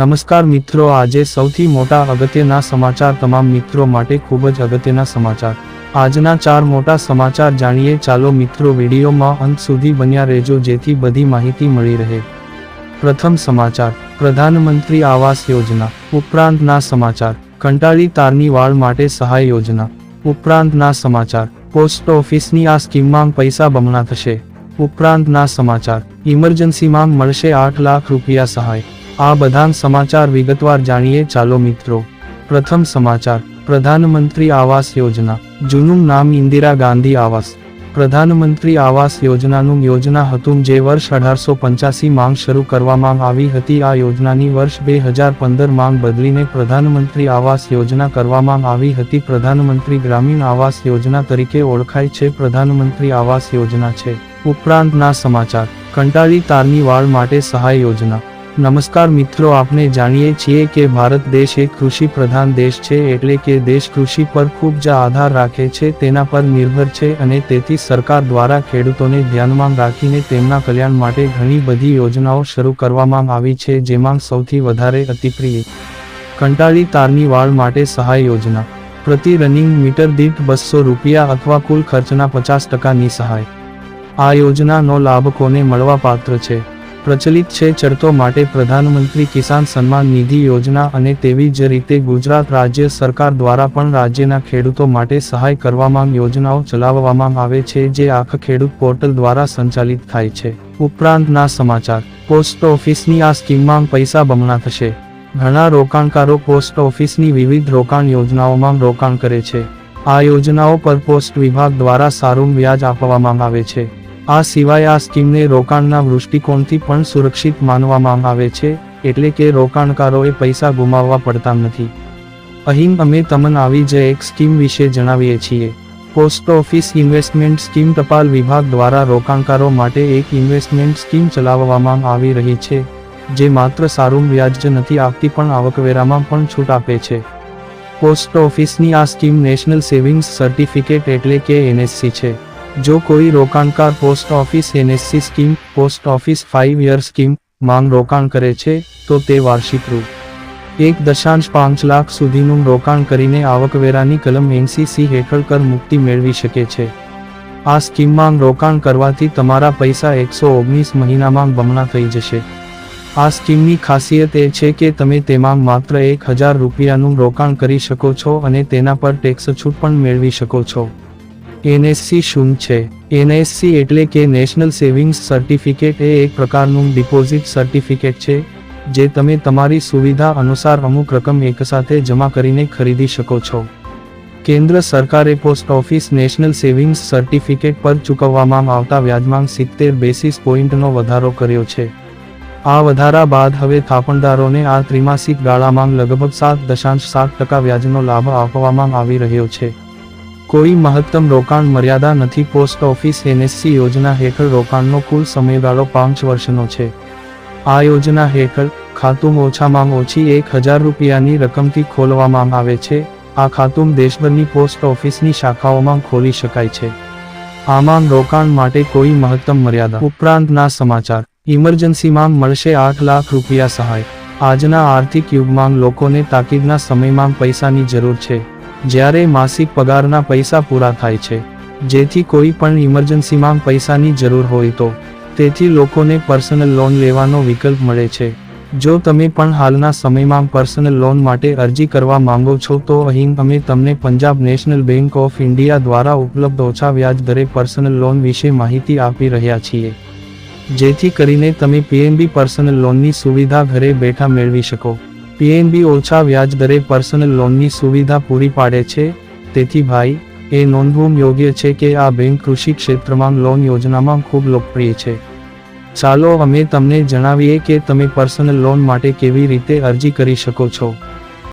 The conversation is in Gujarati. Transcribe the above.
નમસ્કાર મિત્રો, આજે સૌથી મોટા અગત્યના સમાચાર તમામ મિત્રો માટે ખૂબ જ અગત્યના સમાચાર. આજના ચાર મોટા સમાચાર જાણીએ. ચાલો મિત્રો, વિડીયોમાં અંત સુધી બન્યા રહેજો, જેથી બધી માહિતી મળી રહે. પ્રથમ સમાચાર, પ્રધાનમંત્રી આવાસ યોજના. ઉપરાંતના સમાચાર, કંટાળી તારની વાળ માટે સહાય યોજના. ઉપરાંતના સમાચાર, પોસ્ટ ઓફિસની આ સ્કીમમાં પૈસા બમણા થશે. ઉપરાંતના સમાચાર, ઇમરજન્સીમાં મળશે આઠ લાખ રૂપિયા સહાય. આ બધા સમાચાર વિગતવાર જાણીએ. ચાલો મિત્રો, પ્રથમ સમાચાર. પ્રધાનમંત્રી આવાસ યોજના. જૂનું નામ ઇન્દિરા ગાંધી આવાસ. પ્રધાનમંત્રી આવાસ યોજનાનું યોજના હતું જે વર્ષ અઢારસો પંચ્યાસી માંગ શરૂ કરવામાં આવી હતી. આ યોજનાની વર્ષ બે હજાર પંદર માંગ બદલીને પ્રધાનમંત્રી આવાસ યોજના કરવામાં આવી હતી. પ્રધાનમંત્રી ગ્રામીણ આવાસ યોજના તરીકે ઓળખાય છે. પ્રધાનમંત્રી આવાસ યોજના છે. ઉપરાંતના સમાચાર. કંટાળી તારની વાળ માટે સહાય યોજના. નમસ્કાર મિત્રો આપણે જાણીએ છીએ કે ભારત દેશ એક કૃષિ પ્રધાન દેશ છે એટલે કે દેશ કૃષિ પર ખૂબ જ આધાર રાખે છે, તેના પર નિર્ભર છે અને તેથી સરકાર દ્વારા ખેડૂતોને ધ્યાનમાં રાખીને તેમના કલ્યાણ માટે ઘણી બધી યોજનાઓ શરૂ કરવામાં આવી છે, જેમાં સૌથી વધારે અતિપ્રિય કંટાળી તારની વાળ માટે સહાય યોજના, પ્રતિ રનિંગ મીટર દીઠ બસો રૂપિયા અથવા કુલ ખર્ચના પચાસ ટકાની સહાય. આ યોજનાનો લાભ કોને મળવા પાત્ર છે. પ્રચલિત છે ચડતો માટે પ્રધાનમંત્રી કિસાન સન્માન નિધિ યોજના અને તેવી જ રીતે ગુજરાત રાજ્ય સરકાર દ્વારા પણ રાજ્યના ખેડૂતો માટે સહાય કરવામાં યોજનાઓ ચલાવવામાં આવે છે જે આખ ખેડૂત પોર્ટલ દ્વારા સંચાલિત થાય છે. ઉપરાંતના સમાચાર. પોસ્ટ ઓફિસની આ સ્કીમમાં પૈસા બમણા થશે. ઘણા રોકાણકારો પોસ્ટ ઓફિસની વિવિધ રોકાણ યોજનાઓમાં રોકાણ કરે છે. આ યોજનાઓ પર પોસ્ટ વિભાગ દ્વારા સારું વ્યાજ આપવામાં આવે છે. આ સિવાય આ સ્કીમને રોકાણના દૃષ્ટિકોણથી પણ સુરક્ષિત માનવામાં આવે છે, એટલે કે રોકાણકારોએ પૈસા ગુમાવવા પડતા નથી. અહીં અમે તમને આવી જ એક સ્કીમ વિશે જણાવીએ છીએ. પોસ્ટ ઓફિસ ઇન્વેસ્ટમેન્ટ સ્કીમ ટપાલ વિભાગ દ્વારા રોકાણકારો માટે એક ઇન્વેસ્ટમેન્ટ સ્કીમ ચલાવવામાં આવી રહી છે, જે માત્ર સારું વ્યાજ જ નથી આપતી પણ આવકવેરામાં પણ છૂટ આપે છે. પોસ્ટ ઓફિસની આ સ્કીમ નેશનલ સેવિંગ્સ સર્ટિફિકેટ એટલે કે એનએસસી છે. જો કોઈ રોકાણકાર post office NSC scheme, post office five year scheme માંગ રોકાણ કરે છે, તો તે વાર્ષિક રૂ. એક દશાંશ પાંચ લાખ સુધીનું રોકાણ કરીને આવકવેરાની કલમ એનસીસી હેઠળ કર મુક્તિ મેળવી શકે છે. આ સ્કીમમાં રોકાણ કરવાથી તમારા પૈસા એકસો ઓગણીસ મહિનામાં બમણા થઈ જશે. આ સ્કીમની ખાસિયત એ છે કે તમે તેમાં માત્ર એક હજાર રૂપિયાનું રોકાણ કરી શકો છો અને તેના પર ટેક્સ છૂટ પણ મેળવી શકો છો. એનએસસી શું છે? એનએસસી એટલે કે નેશનલ સેવિંગ્સ સર્ટિફિકેટ એ એક પ્રકારનું ડિપોઝિટ સર્ટિફિકેટ છે, જે તમે તમારી સુવિધા અનુસાર અમુક રકમ એકસાથે જમા કરીને ખરીદી શકો છો. કેન્દ્ર સરકારે post office national savings certificate પર ચૂકવવામાં આવતા વ્યાજમાં સિત્તેર બેસિસ પોઈન્ટનો વધારો કર્યો છે. આ વધારા બાદ હવે થાપણદારોને આ ત્રિમાસિક ગાળામાં લગભગ સાત દશાંશ સાત ટકા વ્યાજનો લાભ આપવામાં આવી રહ્યો છે. કોઈ મહત્તમ રોકાણ મર્યાદા નથી. પોસ્ટ ઓફિસ એનએસસી યોજના હેઠળ રોકાણનો કુલ સમયગાળો પાંચ વર્ષનો છે. આ યોજના હેઠળ ખાતું ઓછામાં ઓછી એક હજાર રૂપિયાની રકમથી ખોલવામાં આવે છે. આ ખાતું દેશભરની પોસ્ટ ઓફિસની શાખાઓમાં ખોલી શકાય છે. આમાં રોકાણ માટે કોઈ મહત્તમ મર્યાદા. ઉપરાંતના સમાચાર. ઇમરજન્સીમાં મળશે આઠ લાખ રૂપિયા સહાય. આજના આર્થિક યુગમાં લોકોને તાકીદના સમયમાં પૈસાની જરૂર છે. જ્યારે માસિક પગારના પૈસા પૂરા થાય છે, જેથી કોઈ પણ ઇમરજન્સીમાં પૈસાની જરૂર હોય તો, તેથી લોકોને પર્સનલ લોન લેવાનો વિકલ્પ મળે છે. જો તમે પણ હાલના સમયમાં પર્સનલ લોન માટે અરજી કરવા માંગો છો, તો અહીં અમે તમને Punjab national bank of India દ્વારા ઉપલબ્ધ ઓછા વ્યાજ દરે પર્સનલ લોન વિશે માહિતી આપી રહ્યા છીએ. જેથી કરીને તમે પીએનબી પર્સનલ લોનની સુવિધા ઘરે બેઠા મેળવી શકો. પીએનબી ઓછા વ્યાજ દરે પર્સનલ લોનની સુવિધા પૂરી પાડે છે. તેથી ભાઈ, એ નોંધવું યોગ્ય છે કે આ બેંક કૃષિ ક્ષેત્રમાં લોન યોજનામાં ખૂબ લોકપ્રિય છે. ચાલો અમે તમને જણાવીએ કે તમે પર્સનલ લોન માટે કેવી રીતે અરજી કરી શકો છો.